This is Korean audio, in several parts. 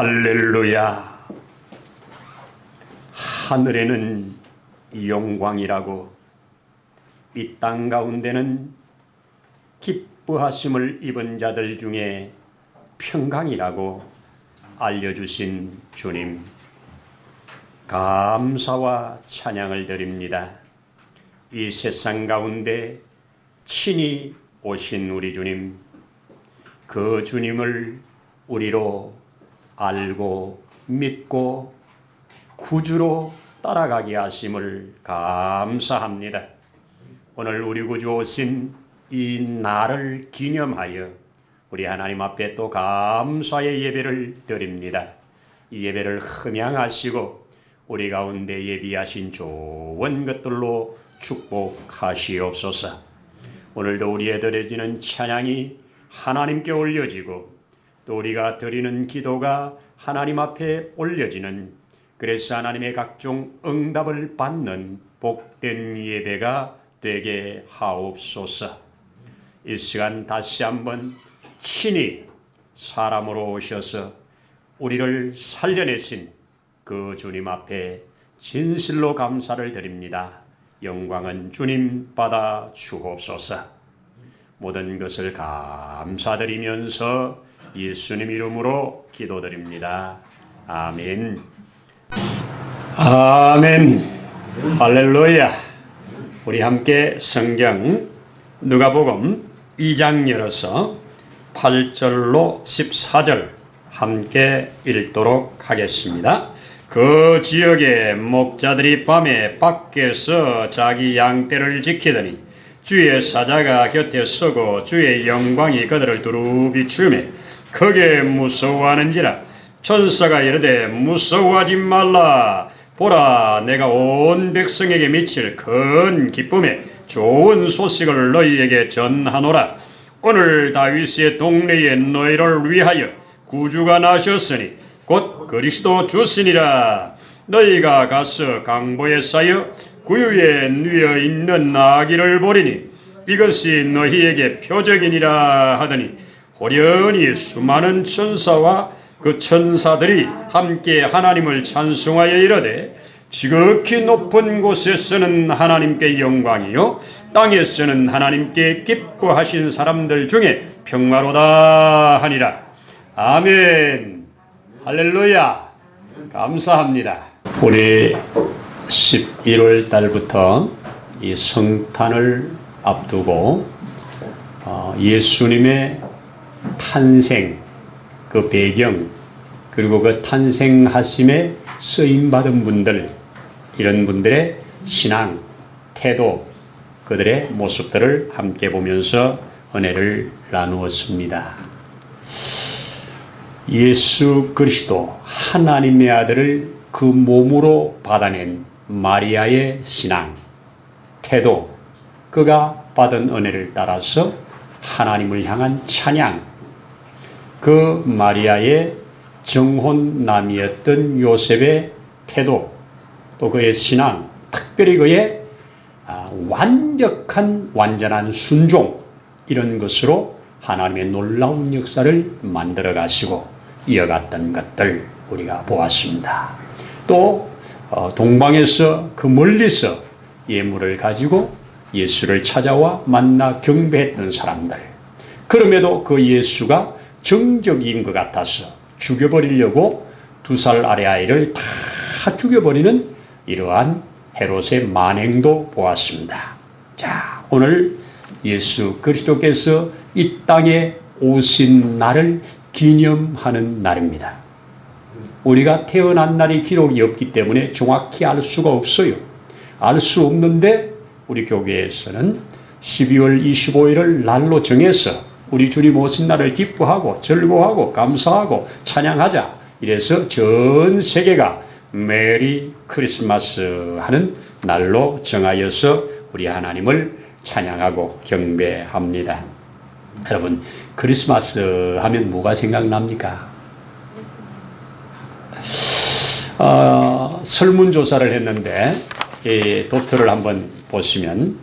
할렐루야. 하늘에는 영광이라고 이 땅 가운데는 기뻐하심을 입은 자들 중에 평강이라고 알려주신 주님. 감사와 찬양을 드립니다. 이 세상 가운데 친히 오신 우리 주님, 그 주님을 우리로 알고 믿고 구주로 따라가게 하심을 감사합니다. 오늘 우리 구주 오신 이 날을 기념하여 우리 하나님 앞에 또 감사의 예배를 드립니다. 이 예배를 흠양하시고 우리 가운데 예비하신 좋은 것들로 축복하시옵소서. 오늘도 우리의 드려지는 찬양이 하나님께 올려지고 또 우리가 드리는 기도가 하나님 앞에 올려지는 그래서 하나님의 각종 응답을 받는 복된 예배가 되게 하옵소서. 이 시간 다시 한번 친히 사람으로 오셔서 우리를 살려내신 그 주님 앞에 진실로 감사를 드립니다. 영광은 주님 받아 주옵소서. 모든 것을 감사드리면서 예수님 이름으로 기도드립니다. 아멘. 아멘. 할렐루야. 우리 함께 성경 누가복음 2장 열어서 8절로 14절 함께 읽도록 하겠습니다. 그 지역의 목자들이 밤에 밖에서 자기 양떼를 지키더니 주의 사자가 곁에 서고 주의 영광이 그들을 두루 비추매 크게 무서워하는지라? 천사가 이르되 무서워하지 말라. 보라 내가 온 백성에게 미칠 큰 기쁨에 좋은 소식을 너희에게 전하노라. 오늘 다윗의 동네에 너희를 위하여 구주가 나셨으니 곧 그리스도 주시니라. 너희가 가서 강보에 쌓여 구유에 누워 있는 나귀를 보리니 이것이 너희에게 표적이니라 하더니 호련히 수많은 천사와 그 천사들이 함께 하나님을 찬송하여 이르되 지극히 높은 곳에서는 하나님께 영광이요 땅에서는 하나님께 기뻐하신 사람들 중에 평화로다 하니라. 아멘. 할렐루야. 감사합니다. 우리 11월 달부터 이 성탄을 앞두고 어, 예수님의 탄생 그 배경 그리고 그 탄생하심에 쓰임 받은 분들 이런 분들의 신앙 태도 그들의 모습들을 함께 보면서 은혜를 나누었습니다. 예수 그리스도 하나님의 아들을 그 몸으로 받아낸 마리아의 신앙 태도 그가 받은 은혜를 따라서 하나님을 향한 찬양 그 마리아의 정혼남이었던 요셉의 태도 또 그의 신앙 특별히 그의 아, 완벽한 완전한 순종 이런 것으로 하나님의 놀라운 역사를 만들어 가시고 이어갔던 것들 우리가 보았습니다. 또 어, 동방에서 그 멀리서 예물을 가지고 예수를 찾아와 만나 경배했던 사람들. 그럼에도 그 예수가 정적인 것 같아서 죽여버리려고 두 살 아래 아이를 다 죽여버리는 이러한 헤롯의 만행도 보았습니다. 자, 오늘 예수 그리스도께서 이 땅에 오신 날을 기념하는 날입니다. 우리가 태어난 날이 기록이 없기 때문에 정확히 알 수가 없어요. 알 수 없는데 우리 교회에서는 12월 25일을 날로 정해서 우리 주님 오신 날을 기뻐하고 즐거워하고 감사하고 찬양하자. 이래서 전 세계가 메리 크리스마스 하는 날로 정하여서 우리 하나님을 찬양하고 경배합니다. 여러분, 크리스마스 하면 뭐가 생각납니까? 어, 설문조사를 했는데, 이 도표를 한번 보시면,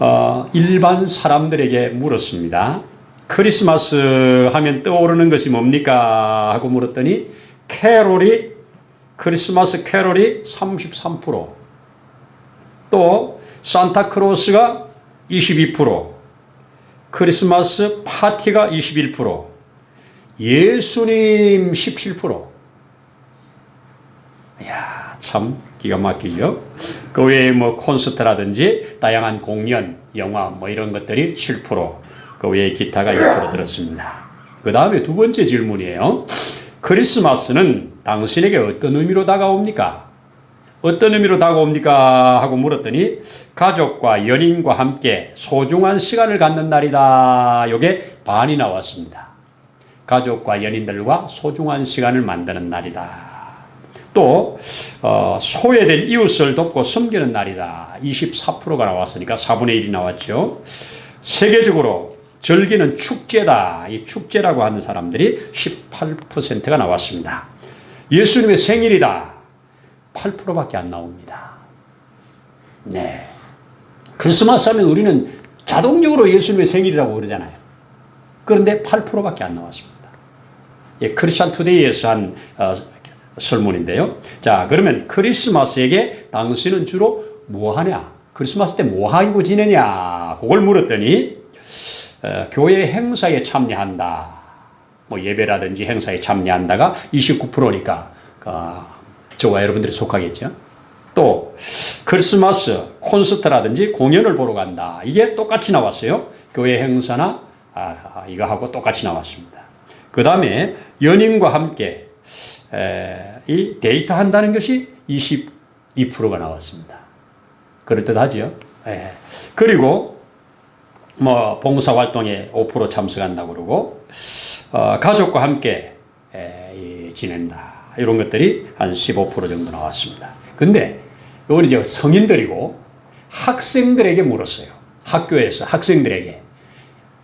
어, 일반 사람들에게 물었습니다. 크리스마스 하면 떠오르는 것이 뭡니까? 하고 물었더니 캐롤이 크리스마스 캐롤이 33%, 또 산타크로스가 22%, 크리스마스 파티가 21%, 예수님 17%. 이야, 참 기가 막히죠. 그 외에 뭐 콘서트라든지 다양한 공연, 영화 뭐 이런 것들이 7%, 그 외에 기타가 2% 들었습니다. 그 다음에 두 번째 질문이에요. 크리스마스는 당신에게 어떤 의미로 다가옵니까? 어떤 의미로 다가옵니까? 하고 물었더니 가족과 연인과 함께 소중한 시간을 갖는 날이다. 요게 반이 나왔습니다. 가족과 연인들과 소중한 시간을 만드는 날이다. 또 어, 소외된 이웃을 돕고 섬기는 날이다. 24%가 나왔으니까 4분의 1이 나왔죠. 세계적으로 즐기는 축제다. 이 축제라고 하는 사람들이 18%가 나왔습니다. 예수님의 생일이다. 8%밖에 안 나옵니다. 네. 크리스마스 하면 우리는 자동적으로 예수님의 생일이라고 그러잖아요. 그런데 8%밖에 안 나왔습니다. 예, 크리스천 투데이에서 한 어, 설문인데요. 자, 그러면 크리스마스에게 당신은 주로 뭐 하냐? 크리스마스 때 뭐 하고 지내냐? 그걸 물었더니 어, 교회 행사에 참여한다. 뭐 예배라든지 행사에 참여한다가 29%니까 어, 저와 여러분들이 속하겠죠. 또 크리스마스 콘서트라든지 공연을 보러 간다. 이게 똑같이 나왔어요. 교회 행사나 아, 이거하고 똑같이 나왔습니다. 그 다음에 연인과 함께 에, 이 데이트 한다는 것이 22%가 나왔습니다. 그럴듯하죠. 예. 그리고 뭐 봉사 활동에 5% 참석한다고 그러고 어, 가족과 함께 에, 이, 지낸다. 이런 것들이 한 15% 정도 나왔습니다. 근데 이건 이제 성인들이고 학생들에게 물었어요. 학교에서 학생들에게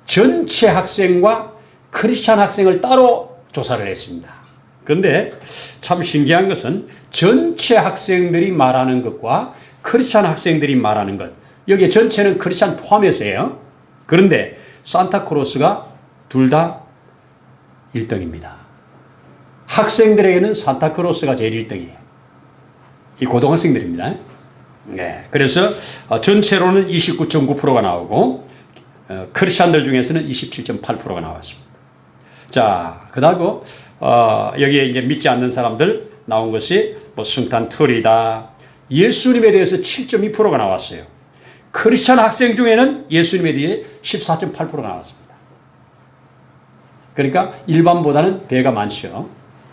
전체 학생과 크리스찬 학생을 따로 조사를 했습니다. 그런데 참 신기한 것은 전체 학생들이 말하는 것과 크리스찬 학생들이 말하는 것 여기 전체는 크리스찬 포함해서예요. 그런데 산타크로스가 둘 다 1등입니다. 학생들에게는 산타크로스가 제일 1등이에요. 이 고등학생들입니다. 네. 그래서 어, 전체로는 29.9%가 나오고 어, 크리스천들 중에서는 27.8%가 나왔습니다. 자, 그다음 어, 여기에 이제 믿지 않는 사람들 나온 것이 뭐 승탄 툴이다. 예수님에 대해서 7.2%가 나왔어요. 크리스천 학생 중에는 예수님에 대해 14.8%가 나왔습니다. 그러니까 일반보다는 배가 많죠.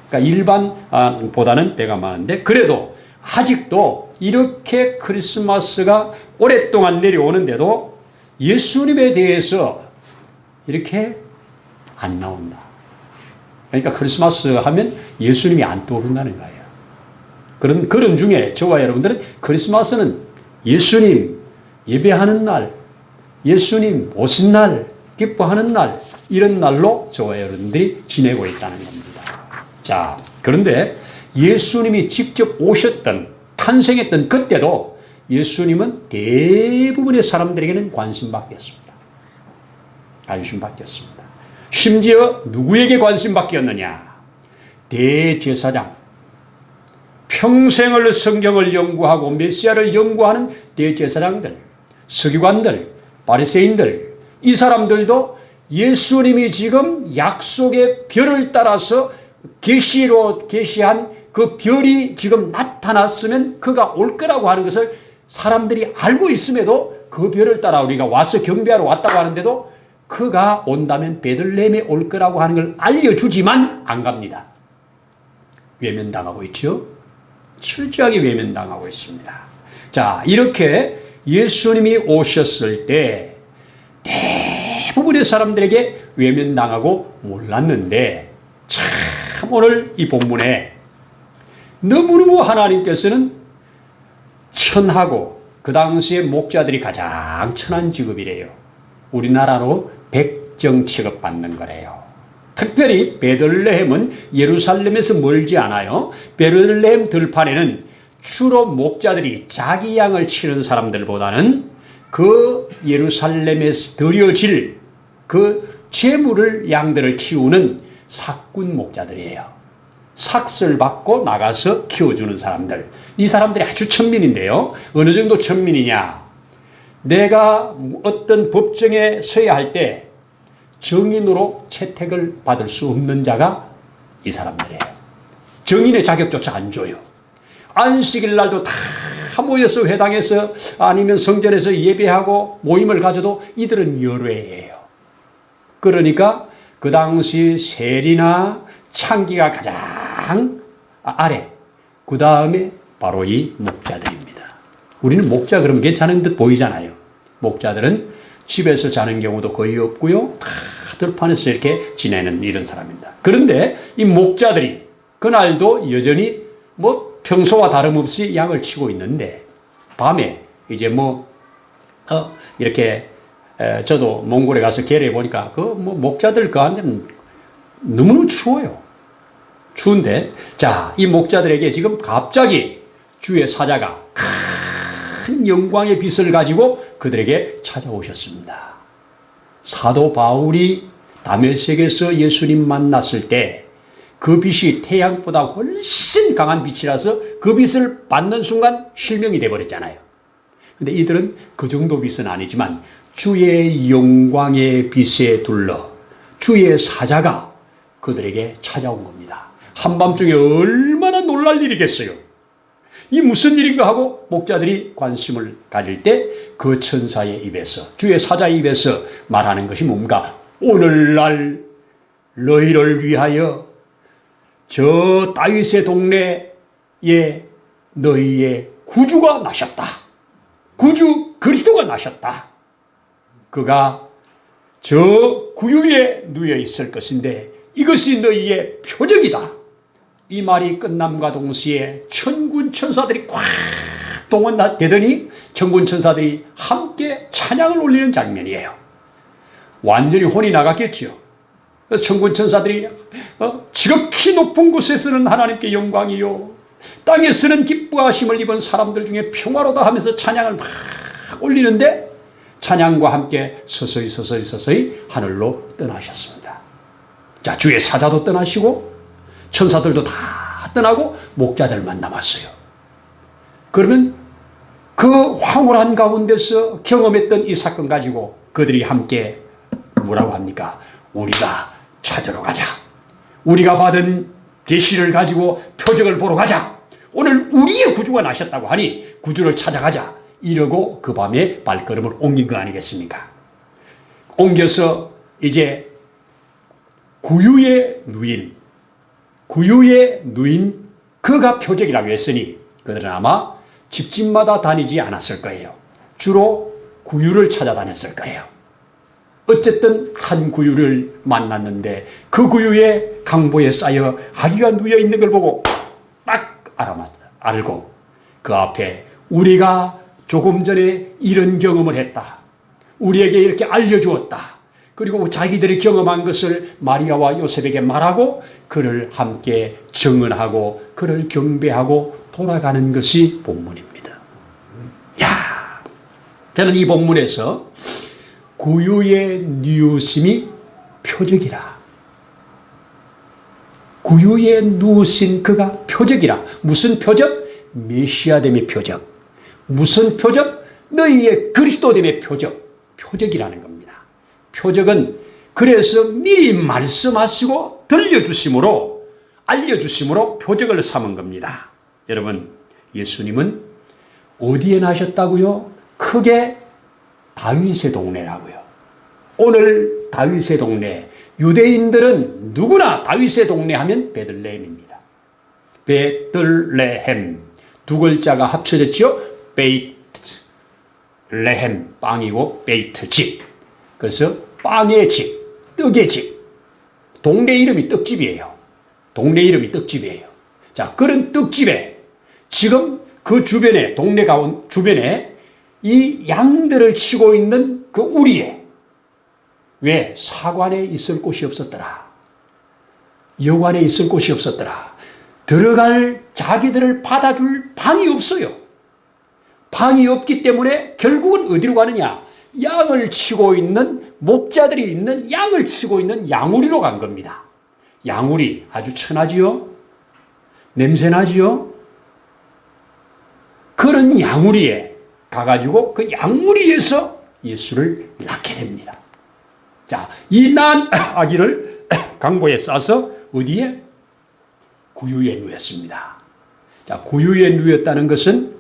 그러니까 일반보다는 배가 많은데 그래도 아직도 이렇게 크리스마스가 오랫동안 내려오는데도 예수님에 대해서 이렇게 안 나온다. 그러니까 크리스마스 하면 예수님이 안 떠오른다는 거예요. 그런, 그런 중에 저와 여러분들은 크리스마스는 예수님 예배하는 날, 예수님 오신 날, 기뻐하는 날, 이런 날로 저와 여러분들이 지내고 있다는 겁니다. 자, 그런데 예수님이 직접 오셨던, 탄생했던 그때도 예수님은 대부분의 사람들에게는 관심 받겼습니다. 관심 받겼습니다. 심지어 누구에게 관심 받겼느냐? 대제사장. 평생을 성경을 연구하고 메시아를 연구하는 대제사장들, 서기관들, 바리새인들, 이 사람들도 예수님이 지금 약속의 별을 따라서 계시로 계시한 그 별이 지금 나타났으면 그가 올 거라고 하는 것을 사람들이 알고 있음에도 그 별을 따라 우리가 와서 경배하러 왔다고 하는데도 그가 온다면 베들레헴에 올 거라고 하는 걸 알려주지만 안 갑니다. 외면당하고 있죠. 철저하게 외면당하고 있습니다. 자, 이렇게 예수님이 오셨을 때 대부분의 사람들에게 외면당하고 몰랐는데 참 오늘 이 본문에 너무너무 하나님께서는 천하고 그 당시에 목자들이 가장 천한 직업이래요. 우리나라로 백정 취급받는 거래요. 특별히 베들레헴은 예루살렘에서 멀지 않아요. 베들레헴 들판에는 주로 목자들이 자기 양을 치는 사람들보다는 그 예루살렘에서 드려질 그 재물을 양들을 키우는 삭군 목자들이에요. 삭슬 받고 나가서 키워주는 사람들. 이 사람들이 아주 천민인데요. 어느 정도 천민이냐? 내가 어떤 법정에 서야 할 때 정인으로 채택을 받을 수 없는 자가 이 사람들이에요. 정인의 자격조차 안 줘요. 안식일 날도 다 모여서 회당에서 아니면 성전에서 예배하고 모임을 가져도 이들은 열외예요. 그러니까 그 당시 세리나 창기가 가장 아래, 그 다음에 바로 이 목자들입니다. 우리는 목자 그러면 괜찮은 듯 보이잖아요. 목자들은 집에서 자는 경우도 거의 없고요. 다 들판에서 이렇게 지내는 이런 사람입니다. 그런데 이 목자들이 그날도 여전히 뭐 평소와 다름없이 양을 치고 있는데 밤에 이제 뭐 어, 이렇게 에, 저도 몽골에 가서 계례 보니까 그 뭐 목자들 그 안에는 너무너무 추워요. 추운데 자, 이 목자들에게 지금 갑자기 주의 사자가 큰 영광의 빛을 가지고 그들에게 찾아오셨습니다. 사도 바울이 다메섹에서 예수님 만났을 때 그 빛이 태양보다 훨씬 강한 빛이라서 그 빛을 받는 순간 실명이 돼 버렸잖아요. 근데 이들은 그 정도 빛은 아니지만 주의 영광의 빛에 둘러 주의 사자가 그들에게 찾아온 겁니다. 한밤중에 얼마나 놀랄 일이겠어요. 이 무슨 일인가 하고 목자들이 관심을 가질 때 그 천사의 입에서 주의 사자의 입에서 말하는 것이 뭔가 오늘날 너희를 위하여 저 다윗의 동네에 너희의 구주가 나셨다. 구주 그리스도가 나셨다. 그가 저 구유에 누워 있을 것인데 이것이 너희의 표적이다. 이 말이 끝남과 동시에 천군 천사들이 꽉 동원되더니 천군 천사들이 함께 찬양을 올리는 장면이에요. 완전히 혼이 나갔겠죠. 그래서 천군 천사들이 어, 지극히 높은 곳에서는 하나님께 영광이요. 땅에서는 기뻐하심을 입은 사람들 중에 평화로다 하면서 찬양을 막 올리는데 찬양과 함께 서서히 서서히 서서히 하늘로 떠나셨습니다. 자, 주의 사자도 떠나시고 천사들도 다 떠나고 목자들만 남았어요. 그러면 그 황홀한 가운데서 경험했던 이 사건 가지고 그들이 함께 뭐라고 합니까? 우리가 찾으러 가자. 우리가 받은 계시를 가지고 표적을 보러 가자. 오늘 우리의 구주가 나셨다고 하니 구주를 찾아가자. 이러고 그 밤에 발걸음을 옮긴 거 아니겠습니까? 옮겨서 이제 구유의 누인, 구유의 누인 그가 표적이라고 했으니 그들은 아마 집집마다 다니지 않았을 거예요. 주로 구유를 찾아다녔을 거예요. 어쨌든 한 구유를 만났는데 그 구유에 강보에 쌓여 아기가 누워 있는 걸 보고 딱 알아맞 알고 그 앞에 우리가 조금 전에 이런 경험을 했다. 우리에게 이렇게 알려주었다. 그리고 자기들이 경험한 것을 마리아와 요셉에게 말하고 그를 함께 증언하고 그를 경배하고 돌아가는 것이 본문입니다. 야, 저는 이 본문에서 구유의 누우심이 표적이라. 구유에 누우신 그가 표적이라. 무슨 표적? 메시아됨의 표적. 무슨 표적? 너희의 그리스도됨의 표적. 표적이라는 겁니다. 표적은 그래서 미리 말씀하시고 들려주심으로 알려주심으로 표적을 삼은 겁니다. 여러분, 예수님은 어디에 나셨다고요? 크게 다윗의 동네라고요. 오늘 다윗의 동네, 유대인들은 누구나 다윗의 동네 하면 베들레헴입니다. 베들레헴 두 글자가 합쳐졌죠. 베이트 레헴 빵이고 베이트 집. 그래서 빵의 집, 떡의 집. 동네 이름이 떡집이에요. 동네 이름이 떡집이에요. 자, 그런 떡집에 지금 그 주변에 동네 가운 주변에 이 양들을 치고 있는 그 우리에 왜 사관에 있을 곳이 없었더라. 여관에 있을 곳이 없었더라. 들어갈 자기들을 받아줄 방이 없어요. 방이 없기 때문에 결국은 어디로 가느냐? 양을 치고 있는 목자들이 있는 양을 치고 있는 양우리로 간 겁니다. 양우리 아주 천하지요? 냄새나지요? 그런 양우리에 가가지고 그 양우리에서 예수를 낳게 됩니다. 자, 이 난 아기를 강보에 싸서 어디에? 구유에 누였습니다. 자, 구유에 누였다는 것은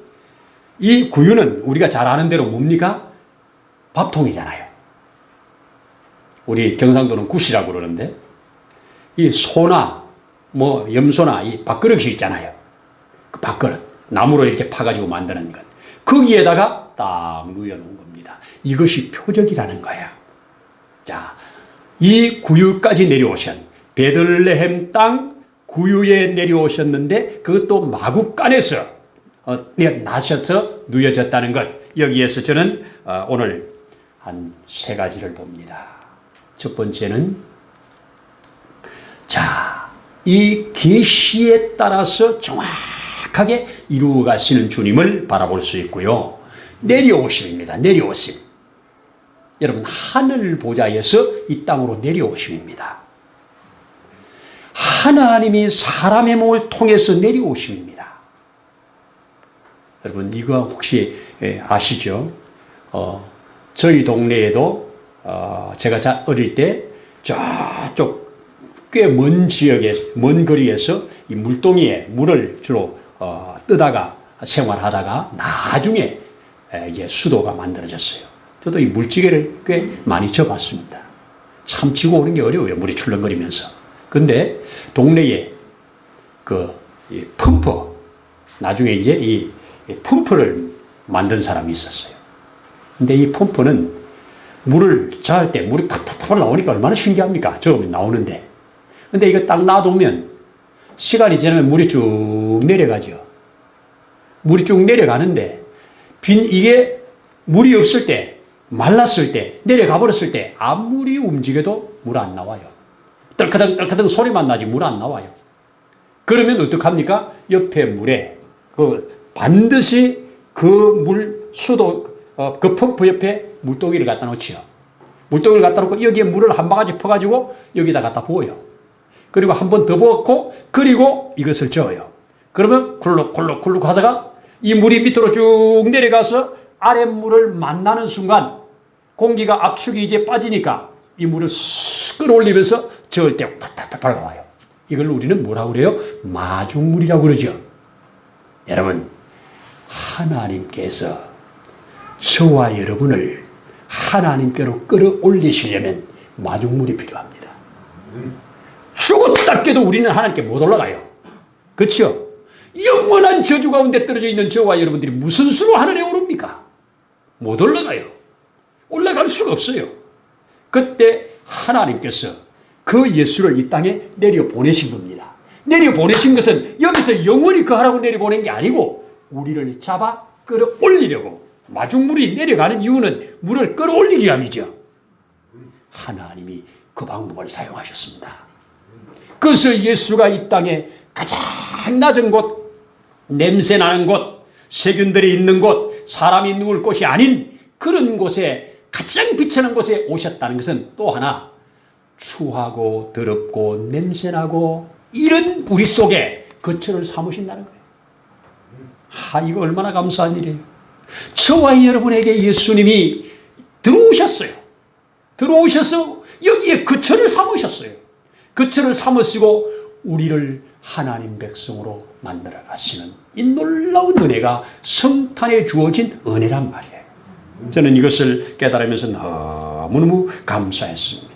이 구유는 우리가 잘 아는 대로 뭡니까? 밥통이잖아요. 우리 경상도는 굿이라고 그러는데 이 소나 뭐 염소나 이 밥그릇이 있잖아요. 그 밥그릇 나무로 이렇게 파가지고 만드는 것 거기에다가 딱 누여놓은 겁니다. 이것이 표적이라는 거야. 자, 이 구유까지 내려오신 베들레헴 땅 구유에 내려오셨는데 그것도 마국간에서 어, 나셔서 누여졌다는 것 여기에서 저는 어, 오늘 한 세 가지를 봅니다. 첫 번째는 자, 이 계시에 따라서 정확하게 이루어 가시는 주님을 바라볼 수 있고요. 내려오심입니다. 내려오심. 여러분 하늘 보좌에서 이 땅으로 내려오심입니다. 하나님이 사람의 몸을 통해서 내려오심입니다. 여러분 이거 혹시 예, 아시죠? 어, 저희 동네에도 어, 제가 자 어릴 때 저쪽 꽤 먼 지역에 먼 거리에서 이 물동이에 물을 주로 어, 뜨다가 생활하다가 나중에 에, 이제 수도가 만들어졌어요. 저도 이 물지개를 꽤 많이 쳐봤습니다. 참 지고 오는 게 어려워요. 물이 출렁거리면서. 근데 동네에 그이 펌프 나중에 이제 이, 이 펌프를 만든 사람이 있었어요. 근데 이 펌프는 물을 자할 때 물이 팍팍팍 나오니까 얼마나 신기합니까? 처음에 나오는데. 근데 이거 딱 놔두면 시간이 지나면 물이 쭉 내려가죠. 물이 쭉 내려가는데 빈 이게 물이 없을 때 말랐을 때 내려가 버렸을 때 아무리 움직여도 물 안 나와요. 떨커덩 떨커덩 소리만 나지 물 안 나와요. 그러면 어떡합니까? 옆에 물에 그 반드시 그 물 수도 어, 그 펌프 옆에 물동이를 갖다 놓지요. 물동이를 갖다 놓고 여기에 물을 한 바가지 퍼가지고 여기다 갖다 부어요. 그리고 한 번 더 부었고 그리고 이것을 저어요. 그러면 굴룩굴룩굴룩 하다가 이 물이 밑으로 쭉 내려가서 아랫물을 만나는 순간 공기가 압축이 이제 빠지니까 이 물을 쓱 끌어올리면서 저을 때 팔팔팔 나와요. 이걸 우리는 뭐라고 그래요? 마중물이라고 그러죠. 여러분, 하나님께서 저와 여러분을 하나님께로 끌어올리시려면 마중물이 필요합니다. 죽었다 깨도 우리는 하나님께 못 올라가요. 그렇죠? 영원한 저주 가운데 떨어져 있는 저와 여러분들이 무슨 수로 하늘에 오릅니까? 못 올라가요. 올라갈 수가 없어요. 그때 하나님께서 그 예수를 이 땅에 내려 보내신 겁니다. 내려 보내신 것은 여기서 영원히 그 하라고 내려 보낸 게 아니고 우리를 잡아 끌어올리려고 마중물이 내려가는 이유는 물을 끌어올리기 위함이죠. 하나님이 그 방법을 사용하셨습니다. 그래서 예수가 이 땅에 가장 낮은 곳, 냄새 나는 곳, 세균들이 있는 곳, 사람이 누울 곳이 아닌 그런 곳에 가장 비치는 곳에 오셨다는 것은 또 하나 추하고 더럽고 냄새나고 이런 우리 속에 거처를 삼으신다는 거예요. 하, 이거 얼마나 감사한 일이에요. 저와 여러분에게 예수님이 들어오셨어요. 들어오셔서 여기에 거처를 삼으셨어요. 거처를 삼으시고 우리를 하나님 백성으로 만들어 가시는 이 놀라운 은혜가 성탄에 주어진 은혜란 말이에요. 저는 이것을 깨달으면서 너무너무 감사했습니다.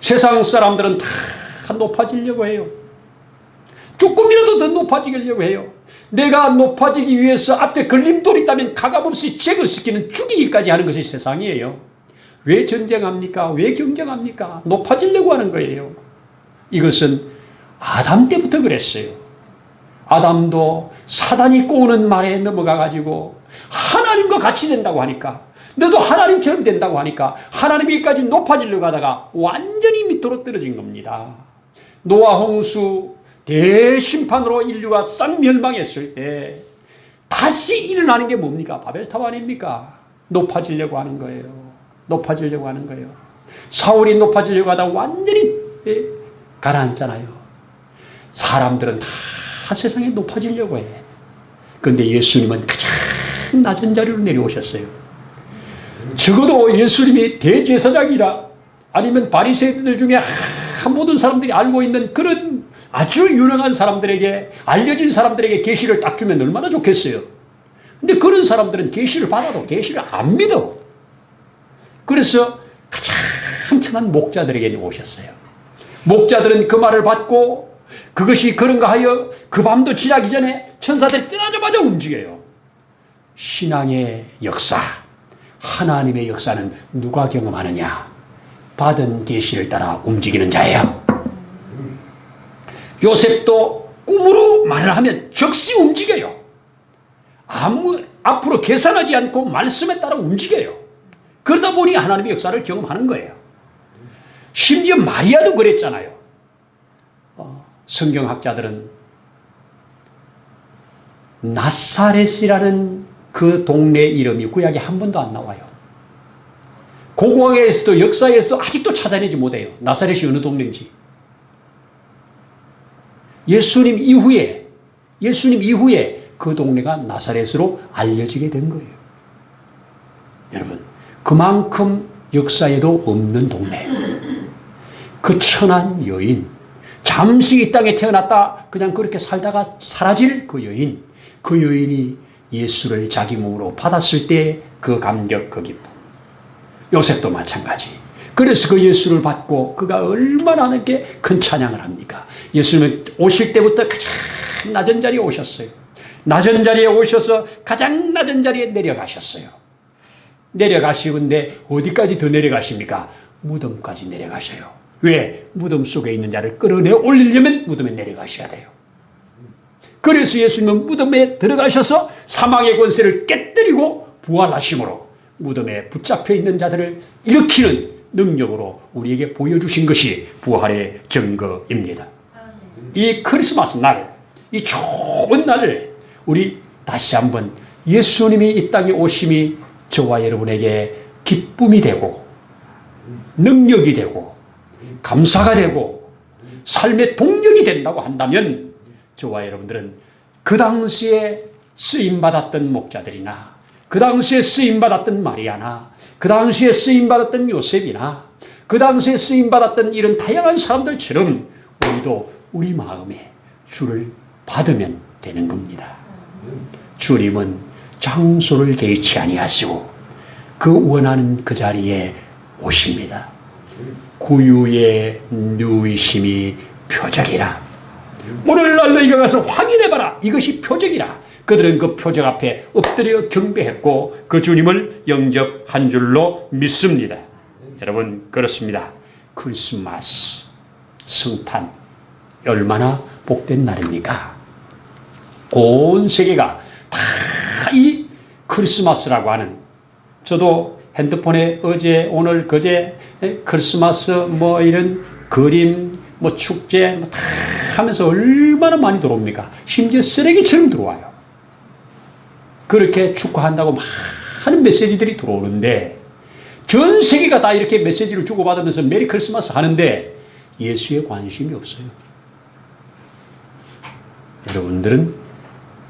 세상 사람들은 다 높아지려고 해요. 조금이라도 더 높아지려고 해요. 내가 높아지기 위해서 앞에 걸림돌이 있다면 가감없이 제거시키는 죽이기까지 하는 것이 세상이에요. 왜 전쟁합니까? 왜 경쟁합니까? 높아지려고 하는 거예요. 이것은 아담 때부터 그랬어요. 아담도 사단이 꼬우는 말에 넘어가 가지고 하나님과 같이 된다고 하니까 너도 하나님처럼 된다고 하니까 하나님일까지 높아지려고 하다가 완전히 밑으로 떨어진 겁니다. 노아 홍수 대심판으로 인류가 싹 멸망했을 때 다시 일어나는 게 뭡니까? 바벨탑 아닙니까? 높아지려고 하는 거예요. 높아지려고 하는 거예요. 사울이 높아지려고 하다 완전히 예, 가라앉잖아요. 사람들은 다 세상에 높아지려고 해. 그런데 예수님은 가장 낮은 자리로 내려오셨어요. 적어도 예수님이 대제사장이라 아니면 바리새인들 중에 모든 사람들이 알고 있는 그런 아주 유능한 사람들에게 알려진 사람들에게 계시를 딱 주면 얼마나 좋겠어요. 근데 그런 사람들은 계시를 받아도 계시를 안 믿어. 그래서 가장 천한 목자들에게 오셨어요. 목자들은 그 말을 받고 그것이 그런가 하여 그 밤도 지나기 전에 천사들이 떠나자마자 움직여요. 신앙의 역사, 하나님의 역사는 누가 경험하느냐? 받은 계시를 따라 움직이는 자예요. 요셉도 꿈으로 말을 하면 즉시 움직여요. 아무 앞으로 계산하지 않고 말씀에 따라 움직여요. 그러다 보니 하나님의 역사를 경험하는 거예요. 심지어 마리아도 그랬잖아요. 어, 성경학자들은 나사렛이라는 그 동네 이름이 구약에 한 번도 안 나와요. 고고학에서도 역사에서도 아직도 찾아내지 못해요. 나사렛이 어느 동네인지. 예수님 이후에 예수님 이후에 그 동네가 나사렛으로 알려지게 된 거예요. 여러분, 그만큼 역사에도 없는 동네. 그 천한 여인, 잠시 이 땅에 태어났다 그냥 그렇게 살다가 사라질 그 여인, 그 여인이 예수를 자기 몸으로 받았을 때 그 감격, 그 기쁨. 요셉도 마찬가지. 그래서 그 예수를 받고 그가 얼마나 이렇게 큰 찬양을 합니까? 예수님은 오실 때부터 가장 낮은 자리에 오셨어요. 낮은 자리에 오셔서 가장 낮은 자리에 내려가셨어요. 내려가시는데 어디까지 더 내려가십니까? 무덤까지 내려가셔요. 왜? 무덤 속에 있는 자를 끌어내 올리려면 무덤에 내려가셔야 돼요. 그래서 예수님은 무덤에 들어가셔서 사망의 권세를 깨뜨리고 부활하심으로 무덤에 붙잡혀 있는 자들을 일으키는 능력으로 우리에게 보여주신 것이 부활의 증거입니다. 이 크리스마스 날, 이 좋은 날을 우리 다시 한번 예수님이 이 땅에 오심이 저와 여러분에게 기쁨이 되고 능력이 되고 감사가 되고 삶의 동력이 된다고 한다면 저와 여러분들은 그 당시에 쓰임받았던 목자들이나 그 당시에 쓰임받았던 마리아나 그 당시에 쓰임받았던 요셉이나 그 당시에 쓰임받았던 이런 다양한 사람들처럼 우리도 우리 마음에 주를 받으면 되는 겁니다. 주님은 장소를 개의치 아니하시고 그 원하는 그 자리에 오십니다. 구유의 누이심이 표적이라. 오늘날 너희가 가서 확인해봐라. 이것이 표적이라. 그들은 그 표적 앞에 엎드려 경배했고 그 주님을 영접한 줄로 믿습니다. 여러분 그렇습니다. 크리스마스 성탄 얼마나 복된 날입니까? 온 세계가 다 이 크리스마스라고 하는 저도 핸드폰에 어제 오늘 그제 크리스마스 뭐 이런 그림 뭐 축제 뭐 다 하면서 얼마나 많이 들어옵니까? 심지어 쓰레기처럼 들어와요. 그렇게 축하한다고 많은 메시지들이 들어오는데 전 세계가 다 이렇게 메시지를 주고받으면서 메리 크리스마스 하는데 예수에 관심이 없어요. 여러분들은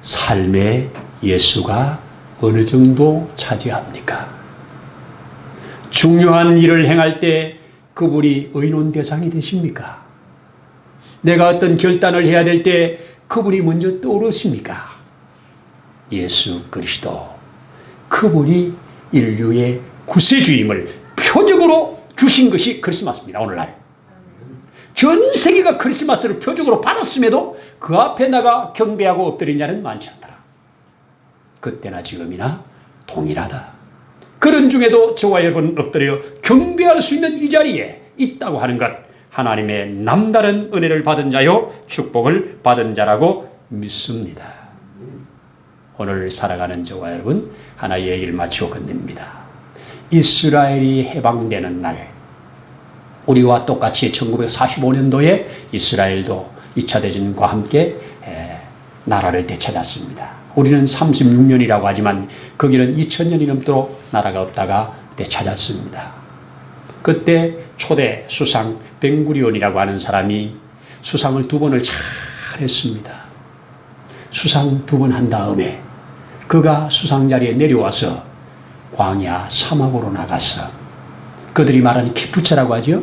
삶의 예수가 어느 정도 차지합니까? 중요한 일을 행할 때 그분이 의논 대상이 되십니까? 내가 어떤 결단을 해야 될 때 그분이 먼저 떠오르십니까? 예수 그리스도. 그분이 인류의 구세주임을 표적으로 주신 것이 크리스마스입니다, 오늘날. 전 세계가 크리스마스를 표적으로 받았음에도 그 앞에 나가 경배하고 엎드린 자는 많지 않더라. 그때나 지금이나 동일하다. 그런 중에도 저와 여러분 엎드려 경배할 수 있는 이 자리에 있다고 하는 것 하나님의 남다른 은혜를 받은 자요 축복을 받은 자라고 믿습니다. 오늘 살아가는 저와 여러분 하나의 얘기를 마치고 끝냅니다. 이스라엘이 해방되는 날 우리와 똑같이 1945년도에 이스라엘도 2차 대전과 함께 나라를 되찾았습니다. 우리는 36년이라고 하지만 거기는 2000년이 넘도록 나라가 없다가 되찾았습니다. 그때 초대 수상 벵구리온이라고 하는 사람이 수상을 두 번을 잘 했습니다. 수상 두 번 한 다음에 그가 수상 자리에 내려와서 광야 사막으로 나가서 그들이 말하는 키푸차라고 하죠.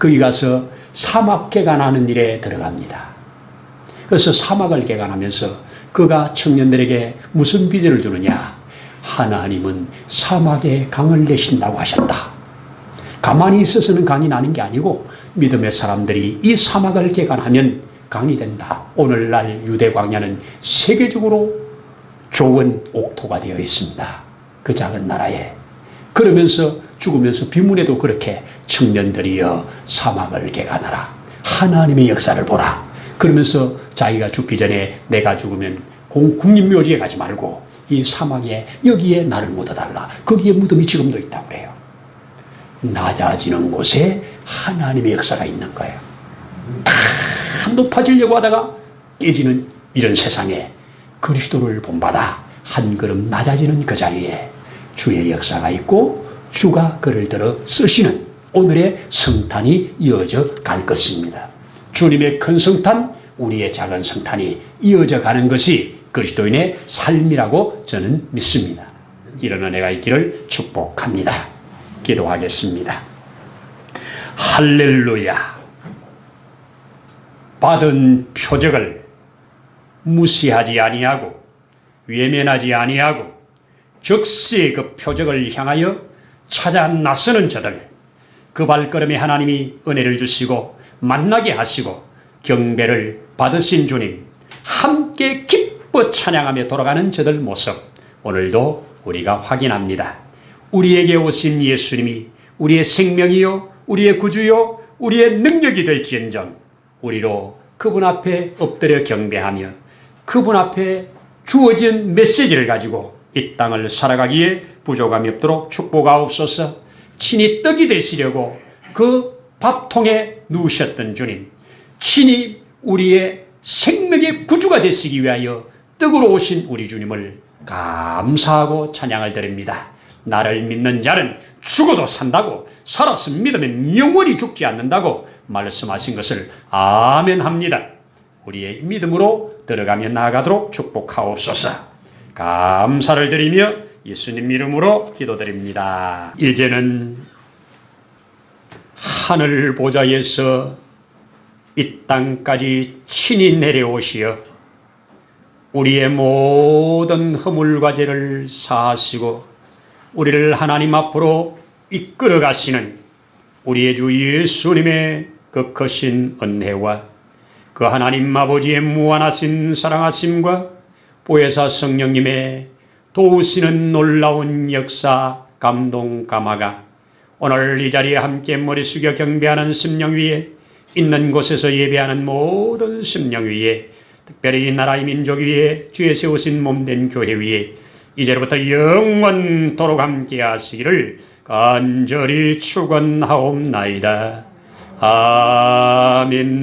거기 가서 사막 개간하는 일에 들어갑니다. 그래서 사막을 개간하면서 그가 청년들에게 무슨 비전을 주느냐? 하나님은 사막에 강을 내신다고 하셨다. 가만히 있어서는 강이 나는 게 아니고 믿음의 사람들이 이 사막을 개간하면 강이 된다. 오늘날 유대 광야는 세계적으로 좋은 옥토가 되어 있습니다. 그 작은 나라에. 그러면서 죽으면서 비문에도 그렇게 청년들이여 사막을 개간하라. 하나님의 역사를 보라. 그러면서 자기가 죽기 전에 내가 죽으면 공- 국립묘지에 가지 말고 이 사막에 여기에 나를 묻어달라. 거기에 무덤이 지금도 있다고 그래요. 낮아지는 곳에 하나님의 역사가 있는 거예요. 다 높아지려고 하다가 깨지는 이런 세상에 그리스도를 본받아 한 걸음 낮아지는 그 자리에 주의 역사가 있고 주가 그를 들어 쓰시는 오늘의 성탄이 이어져 갈 것입니다. 주님의 큰 성탄, 우리의 작은 성탄이 이어져 가는 것이 그리스도인의 삶이라고 저는 믿습니다. 이런 은혜가 있기를 축복합니다. 기도하겠습니다. 할렐루야. 받은 표적을 무시하지 아니하고 외면하지 아니하고 적시의 그 표적을 향하여 찾아 나서는 저들 그 발걸음에 하나님이 은혜를 주시고 만나게 하시고 경배를 받으신 주님 함께 기뻐 찬양하며 돌아가는 저들 모습 오늘도 우리가 확인합니다. 우리에게 오신 예수님이 우리의 생명이요 우리의 구주요 우리의 능력이 될지언정 우리로 그분 앞에 엎드려 경배하며 그분 앞에 주어진 메시지를 가지고 이 땅을 살아가기에 부족함이 없도록 축복하옵소서 친히 떡이 되시려고 그 밥통에 누우셨던 주님 친히 우리의 생명의 구주가 되시기 위하여 떡으로 오신 우리 주님을 감사하고 찬양을 드립니다. 나를 믿는 자는 죽어도 산다고 살아서 믿으면 영원히 죽지 않는다고 말씀하신 것을 아멘 합니다. 우리의 믿음으로 들어가며 나아가도록 축복하옵소서. 감사를 드리며 예수님 이름으로 기도드립니다. 이제는 하늘 보좌에서 이 땅까지 친히 내려오시어 우리의 모든 허물과 죄를 사하시고 우리를 하나님 앞으로 이끌어 가시는 우리의 주 예수님의 그 크신 은혜와 그 하나님 아버지의 무한하신 사랑하심과 보혜사 성령님의 도우시는 놀라운 역사 감동 감화가 오늘 이 자리에 함께 머리 숙여 경배하는 심령 위에 있는 곳에서 예배하는 모든 심령 위에 특별히 이 나라의 민족 위에 주의 세우신 몸된 교회 위에 이제부터 영원토록 함께 하시기를 간절히 축원하옵나이다. 아멘